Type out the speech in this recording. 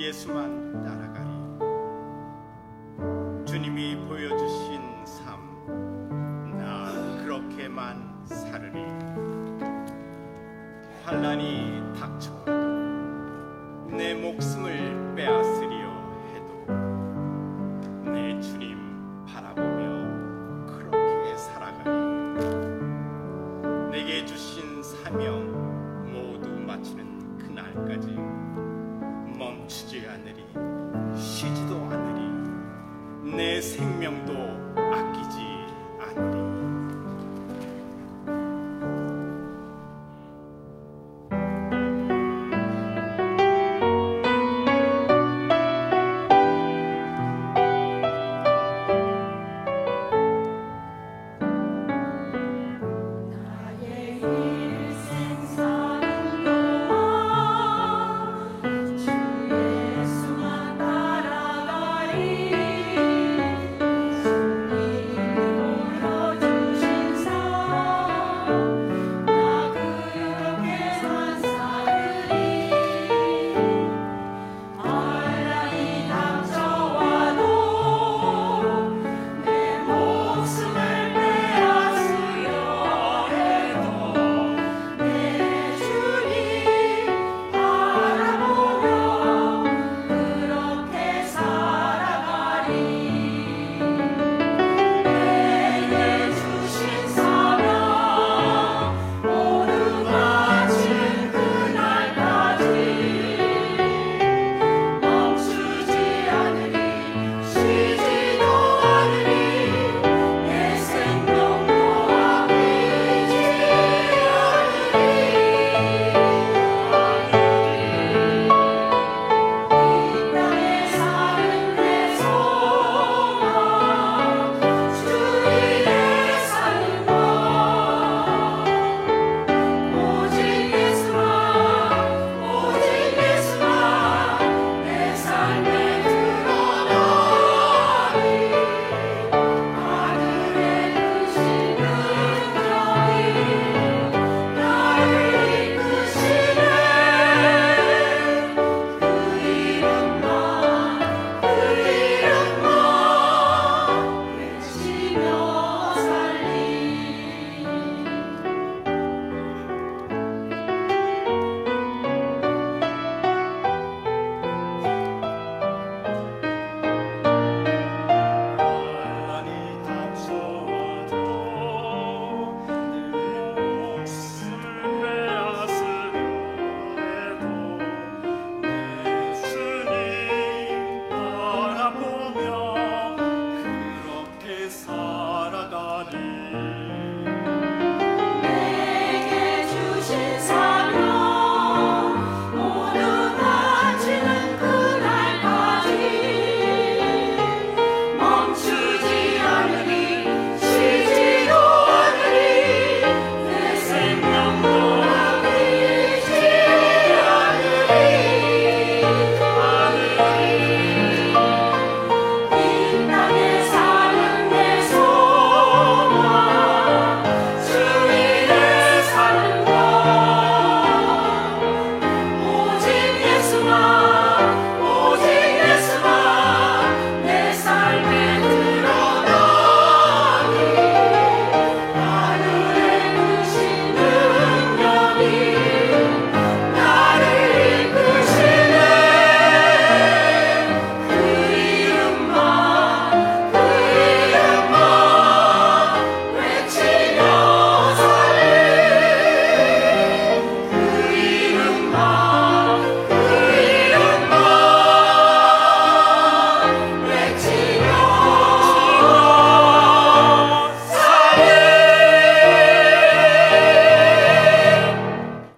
예수만 따라가리. 주님이 보여주신 삶 나 그렇게만 살으리. 환란이 닥쳐와도 내 목숨을 빼앗으려 해도 내 주님 바라보며 그렇게 살아가리. 내게 주신 사명 생명도 아끼지